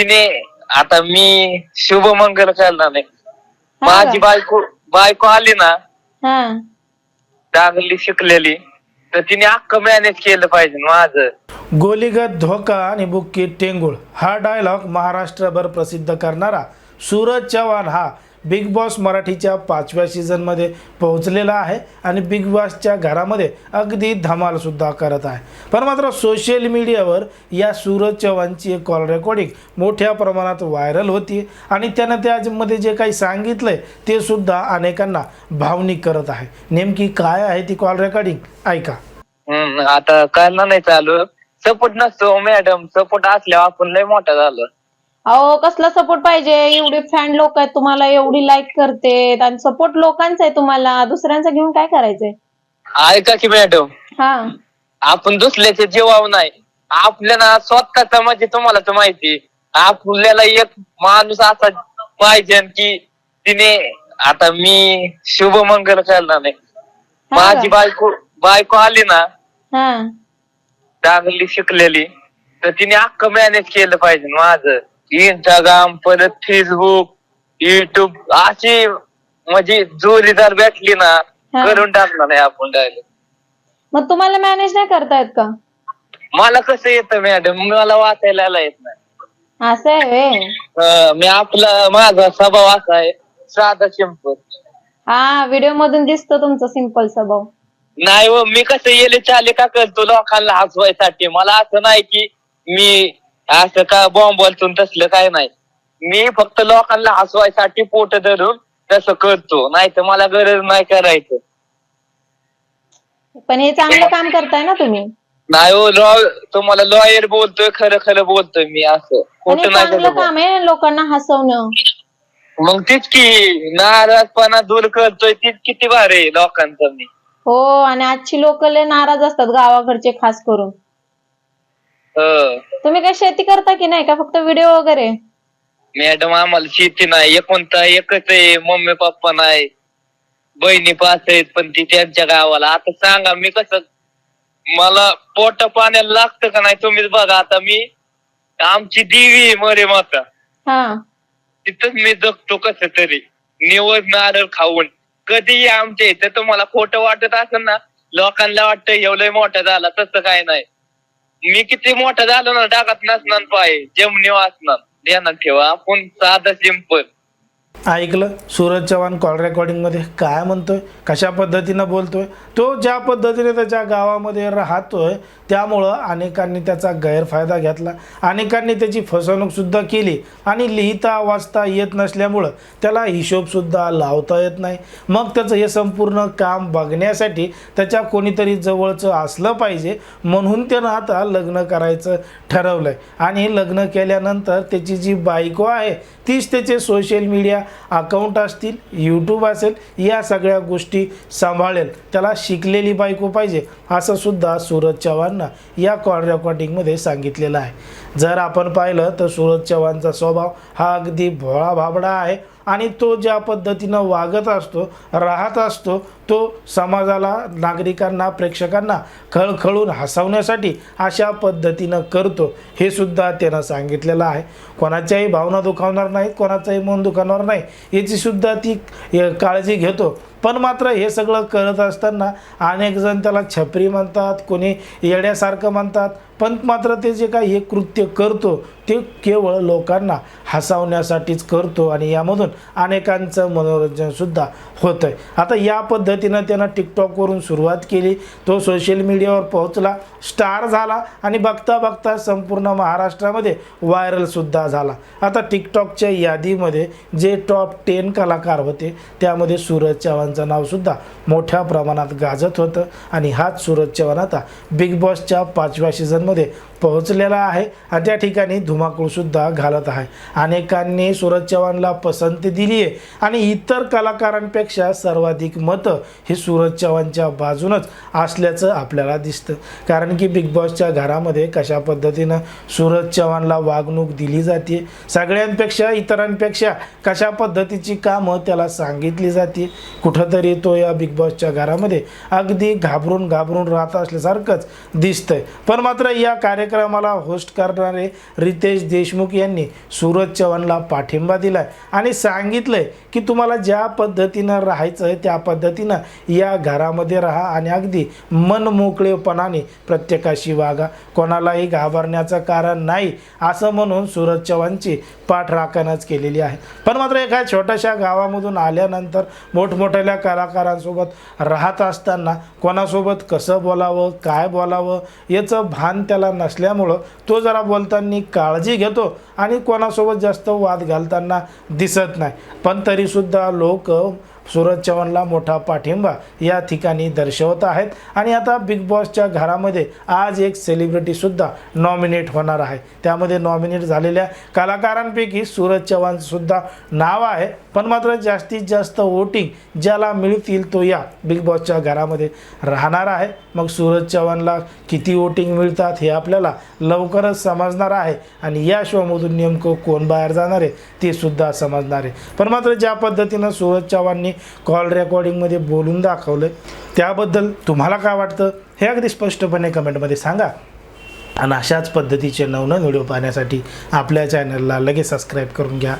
तिने आता मी शुभमंगल करणार आहे. हा. माझी? बायको बायको आली ना हा. चांगली शिकलेली तर तिने अख्खं मॅनेज केलं पाहिजे माझं. गोलीगत धोका आणि बुक्की टेंगुळ हा डायलॉग महाराष्ट्रभर प्रसिद्ध करणारा सूरज चव्हाण हा बिग बॉस मराठीच्या पाचव्या सीझनमध्ये पोहोचलेला आहे आणि बिग बॉसच्या घरामध्ये अगदी धमालसुद्धा करत आहे. पण मात्र सोशल मीडियावर या सूरज चव्हाणची एक कॉल रेकॉर्डिंग मोठ्या प्रमाणात व्हायरल होती आणि त्यानं त्यामध्ये जे काही सांगितलंय ते सुद्धा अनेकांना भावनिक करत आहे. नेमकी काय आहे ती कॉल रेकॉर्डिंग ऐका. आता कळणार नाही चालू. सपोर्ट नसतो मॅडम सपोर्ट असल्यावर आपण लय मोठा झालो. अहो कसला सपोर्ट पाहिजे? एवढे फॅन लोक आहेत तुम्हाला एवढी लाईक करते आणि सपोर्ट लोकांचा आहे तुम्हाला. दुसऱ्यांचा घेऊन काय करायचंय? ऐका की मॅडम हा. आपण दुसऱ्याचे जीवाव नाही. आपल्याला स्वतःचा म्हणजे तुम्हाला तर माहिती आपल्याला एक माणूस असा पाहिजे की तिने आता मी शुभमंगल करणार आहे. हा. माझी? बायको बायको आली ना हा. चांगली शिकलेली तर तिने अख्खं मॅनेज केलं पाहिजे माझं. इंस्टाग्राम परत फेसबुक युट्यूब अशी म्हणजे जोरीदार भेटली ना हा. करून टाकणार नाही आपण डायरेक्ट मग तुम्हाला मॅनेज नाही करता येत का? मला कसं येतं मॅडम मला वाचायला येत नाही. असं आहे व्हय. अं, मी आपला माझा स्वभाव असा आहे साधा सिंपल हा व्हिडिओ मधून दिसतो तुमचा सिंपल स्वभाव. नाही हो मी कसं येले चाले का करतो लोकांना हसवायसाठी? मला असं नाही की मी असं का बॉम्ब बोलतो तसलं काय नाही. मी फक्त लोकांना हसवायसाठी पोट धरून तसं करतो. नाही तर मला गरज नाही करायचं. पण हे चांगलं काम करताय ना तुम्ही. नाही हो लॉ तुम्हाला लॉयर बोलतोय खरं खरं बोलतोय मी असं. आणि खोटं नाही चांगलं करत. काम आहे लोकांना हसवणं. मग तीच की नाराजपणा दूर करतोय तीच किती भारी आहे लोकांचं मी. हो आणि आजची लोक लय नाराज असतात गावाकडचे खास करून. हं. तुम्ही काय शेती करता की नाही? का फक्त व्हिडिओ वगैरे? मॅडम आम्हाला शेती नाही. एकोणता एकच आहे. मम्मी पप्पा नाही. बहिणी पाच आहेत पण ती त्यांच्या गावाला. आता सांगा मी कसं मला पोट पाण्याला लागतं का नाही तुम्हीच बघा. आता मी आमची देवी आहे मरे माता. हा. तिथंच मी जगतो कसं तरी. निवड नारळ खाऊन. कधीही आमच्या इथं तुम्हाला खोटं वाटत असेल ना लोकांना वाटतं एवढं मोठा झाला तसं काय नाही. मी किती मोठा झालो ना डागात नसणार पाय जमनी वाचणार ध्यानात ठेवा आपण साधं सिंपल ऐकलं? सूरज चव्हाण कॉल रेकॉर्डिंगमध्ये काय म्हणतोय? कशा पद्धतीनं बोलतोय? तो ज्या पद्धतीने त्याच्या गावामध्ये राहतोय त्यामुळं अनेकांनी त्याचा गैरफायदा घेतला. अनेकांनी त्याची फसवणूकसुद्धा केली आणि लिहिता वाचता येत नसल्यामुळं त्याला हिशोबसुद्धा लावता येत नाही. मग त्याचं हे संपूर्ण काम बघण्यासाठी त्याच्या कोणीतरी जवळचं असलं पाहिजे म्हणून त्यानं आता लग्न करायचं ठरवलं आहे आणि लग्न केल्यानंतर त्याची जी बायको आहे तीच त्याचे सोशल मीडिया अकाउंट असतील यूट्यूब असेल या सगळ्या गोष्टी सांभाळेल. त्याला शिकलेली बायको पाहिजे असंसुद्धा सूरज चव्हाण चव्हाणनं या कॉल रेकॉर्डिंगमध्ये सांगितलेलं आहे. जर आपण पाहिलं तर सूरज चव्हाणचा स्वभाव हा अगदी भोळा भाबडा आहे आणि तो ज्या पद्धतीनं वागत असतो राहत असतो तो समाजाला नागरिकांना प्रेक्षकांना खळखळून हसवण्यासाठी अशा पद्धतीनं करतो हे सुद्धा त्यानं सांगितलेलं आहे. कोणाच्याही भावना दुखावणार नाहीत कोणाचंही मन दुखावणार नाही याची सुद्धा ती काळजी घेतो. पण मात्र हे सगळं करत असताना अनेक जण त्याला छपरी म्हणतात कोणी येड्यासारखं म्हणतात. पण मात्र ते जे काही हे कृत्य करतो ते केवळ लोकांना हसवण्यासाठीच करतो आणि यामधून अनेकांचं मनोरंजनसुद्धा होतं आहे आता या पद्धतीनं त्यानं टिकटॉकवरून सुरुवात केली. तो सोशल मीडियावर पोहोचला स्टार झाला आणि बघता बघता संपूर्ण महाराष्ट्रामध्ये व्हायरलसुद्धा झाला. आता टिकटॉकच्या यादीमध्ये जे टॉप टेन कलाकार होते त्यामध्ये सूरज चव्हाणचं नावसुद्धा मोठ्या प्रमाणात गाजत होतं. आणि हाच सूरज चव्हाण आता बिग बॉसच्या पाचव्या सीझनमध्ये पोहोचलेला आहे. आणि त्या ठिकाणी धुमाकूळसुद्धा घालत आहे. अनेकांनी सूरज चव्हाणला पसंती दिली आहे. आणि इतर कलाकारांपेक्षा सर्वाधिक मतं हे सूरज चव्हाणच्या बाजूनच असल्याचं आपल्याला दिसतं. कारण की बिग बॉसच्या घरामध्ये कशा पद्धतीनं सूरज चव्हाणला वागणूक दिली जाते सगळ्यांपेक्षा इतरांपेक्षा कशा पद्धतीची कामं त्याला सांगितली जाते कुठंतरी तो या बिग बॉसच्या घरामध्ये अगदी घाबरून घाबरून राहत असल्यासारखंच दिसतंय. पण मात्र या कार्य कार्यक्रमाला होस्ट करणारे रितेश देशमुख यांनी सूरज चव्हाणला पाठिंबा दिलाय. आणि सांगितलंय की तुम्हाला ज्या पद्धतीनं राहायचं आहे त्या पद्धतीनं या घरामध्ये राहा आणि अगदी मन मोकळेपणाने प्रत्येकाशी वागा. कोणालाही घाबरण्याचं कारण नाही असं म्हणून सूरज चव्हाणची पाठराखणच केलेली आहे. पण मात्र एका छोट्याशा गावामधून आल्यानंतर मोठमोठ्या कलाकारांसोबत राहत असताना कोणासोबत कसं बोलावं काय बोलावं याचं भान त्याला असल्यामुळं तो जरा बोलताना काळजी घेतो आणि कोणासोबत जास्त वाद घालताना दिसत नाही. पण तरीसुद्धा लोक सूरज चव्हाणला मोठा पाठिंबा या ठिकाणी दर्शवत आहेत. आणि आता बिग बॉसच्या घरामध्ये आज एक सेलिब्रिटीसुद्धा नॉमिनेट होणार आहे. त्यामध्ये नॉमिनेट झालेल्या कलाकारांपैकी सूरज चव्हाणसुद्धा नाव आहे. पण मात्र जास्तीत जास्त वोटिंग ज्याला मिळतील तो या बिग बॉसच्या घरामध्ये राहणार आहे. मग सूरज चव्हाणला किती वोटिंग मिळतात हे आपल्याला लवकरच समजणार आहे. आणि या शोमधून नेमकं कोण बाहेर जाणार आहे ते सुद्धा समजणार आहे. पण मात्र ज्या पद्धतीनं सूरज चव्हाणनी कॉल रेकॉर्डिंगमध्ये बोलून दाखवलं त्याबद्दल तुम्हाला काय वाटतं? हे अगदी स्पष्टपणे कमेंटमध्ये सांगा. आणि अशाच पद्धतीचे नवनवीन व्हिडिओ पाहण्यासाठी आपल्या चॅनलला लगेच सबस्क्राईब करून घ्या.